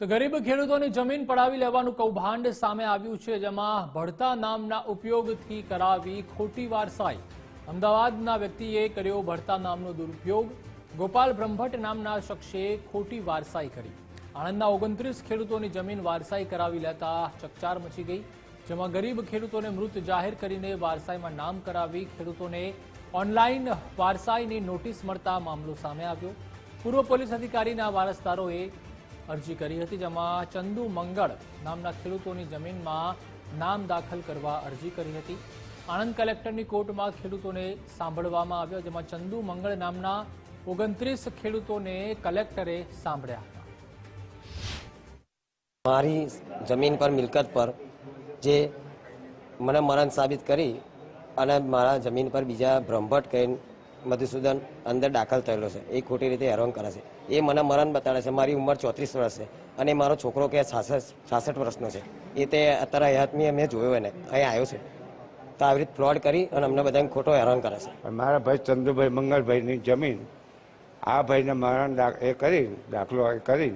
તો ગરીબ ખેડૂતોની જમીન પડાવી લેવાનું કૌભાંડ સામે આવ્યું છે, જેમાં ભડતા નામના ઉપયોગથી કરાવી ખોટી વારસાઈ. અમદાવાદના વ્યક્તિએ કર્યો ભડતા નામનો દુરુપયોગ. ગોપાલ બ્રહ્મભટ્ટ નામના શખ્સે ખોટી વારસાઈ કરી. આણંદના ઓગણત્રીસ ખેડૂતોની જમીન વારસાઈ કરાવી લેતા ચકચાર મચી ગઈ, જેમાં ગરીબ ખેડૂતોને મૃત જાહેર કરીને વારસાઈમાં નામ કરાવી ખેડૂતોને ઓનલાઈન વારસાઈની નોટિસ મળતા મામલો સામે આવ્યો. પૂર્વ પોલીસ અધિકારીના વારસદારોએ અરજી કરી હતી, જેમાં ચંદુ મંગળ નામના ખેડૂતોની જમીનમાં નામ દાખલ કરવા અરજી કરી હતી. આણંદ કલેક્ટરની કોર્ટમાં ખેડૂતોને સાંભળવામાં આવ્યા, જેમાં ચંદુ મંગળ નામના ઓગણત્રીસ ખેડૂતોને કલેક્ટરે સાંભળ્યા હતા. મારી જમીન પર, મિલકત પર જે મને મરણ સાબિત કરી અને મારા જમીન પર બીજા બ્રહ્મભટ્ટ કહીને મધુસૂદન અંદર દાખલ થયેલો છે. એ ખોટી રીતે હેરાન કરે છે. એ મને મરણ બતાડે છે. મારી ઉંમર ચોત્રીસ વર્ષ છે અને મારો છોકરો કે છાસઠ વર્ષનો છે. એ તે અત્યારે હયાતમી મેં જોયો એને. અહીં આવ્યો છે. તો આવી રીતે ફ્રોડ કરી અને અમને બધાને ખોટો હેરાન કરે છે. મારા ભાઈ ચંદુભાઈ મંગળભાઈની જમીન, આ ભાઈને મરણ એ કરી, દાખલો કરી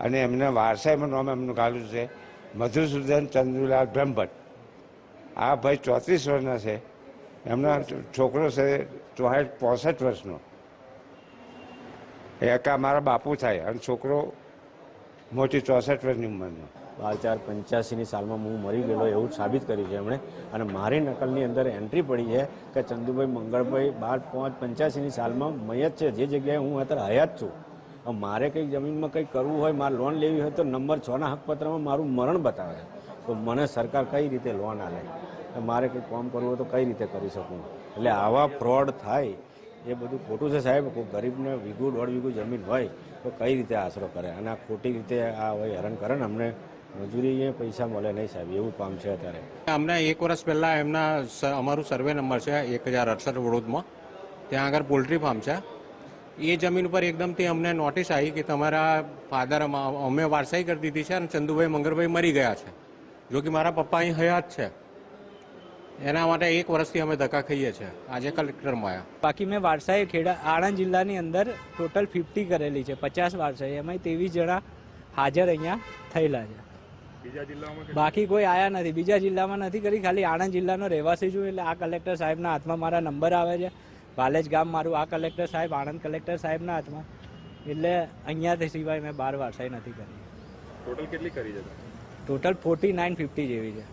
અને એમને વારસાઈમાં નામ એમનું ગાલું છે. મધુસૂદન ચંદુલાલ બ્રહ્મભટ્ટ. આ ભાઈ ચોત્રીસ વર્ષના છે. એમના છોકરો છે ચોસઠ પોસઠ વર્ષનો. એ એકા મારા બાપુ થાય અને છોકરો મોટી ચોસઠ વર્ષની ઉંમરનો. બાર ચાર પંચ્યાસીની સાલમાં હું મરી ગયેલો એવું સાબિત કર્યું છે એમણે. અને મારી નકલની અંદર એન્ટ્રી પડી છે કે ચંદુભાઈ મંગળભાઈ બાર પાંચ પંચ્યાસીની સાલમાં મયત છે. જે જગ્યાએ હું અત્યારે હયાત છું. મારે કંઈક જમીનમાં કંઈક કરવું હોય, મારે લોન લેવી હોય તો નંબર છના હકપત્રમાં મારું મરણ બતાવે. છે તો મને સરકાર કઈ રીતે લોન આલે મારે કંઈક કામ કરવું હોય તો કઈ રીતે કરી શકું? એટલે આવા ફ્રોડ થાય, એ બધું ખોટું છે સાહેબ. ગરીબને વીઘું, દોઢ વીઘું જમીન હોય તો કઈ રીતે આશરો કરે? અને આ ખોટી રીતે આ હોય હેરાન કરે ને, અમને મજૂરી પૈસા મળે નહીં સાહેબ, એવું કામ છે અત્યારે. અમને એક વર્ષ પહેલાં એમના અમારું સર્વે નંબર છે એક હજાર અડસઠ વડોદમાં. ત્યાં આગળ પોલ્ટ્રી ફાર્મ છે. એ જમીન ઉપર એકદમથી અમને નોટિસ આવી કે તમારા ફાધર અમે વારસાઈ કરી દીધી છે અને ચંદુભાઈ મંગળભાઈ મરી ગયા છે. જો કે મારા પપ્પા અહીં હયાત છે. એના માટે એક વર્ષથી અમે ધક્કા ખાઈએ છીએ આજે કલેક્ટરમાં આવ્યા. બાકી મેં વારસાએ ખેડા આણંદ જિલ્લાની અંદર ટોટલ ફિફ્ટી કરેલી છે પચાસ વારસાઈ એમાં ત્રેવીસ જણા હાજર અહીંયા થયેલા છે. બાકી કોઈ આયા નથી. બીજા જિલ્લામાં નથી કરી ખાલી આણંદ જિલ્લાનો રહેવાસી છું એટલે આ કલેક્ટર સાહેબના હાથમાં મારા નંબર આવે છે. ભાલેજ ગામ મારું આ કલેક્ટર સાહેબ આણંદ કલેક્ટર સાહેબના હાથમાં. એટલે અહીંયાથી સિવાય મેં બાર વારસાઈ નથી કરી. ટોટલ કેટલી કરી છે? ટોટલ ફોર્ટી નાઇન ફિફ્ટી જેવી છે.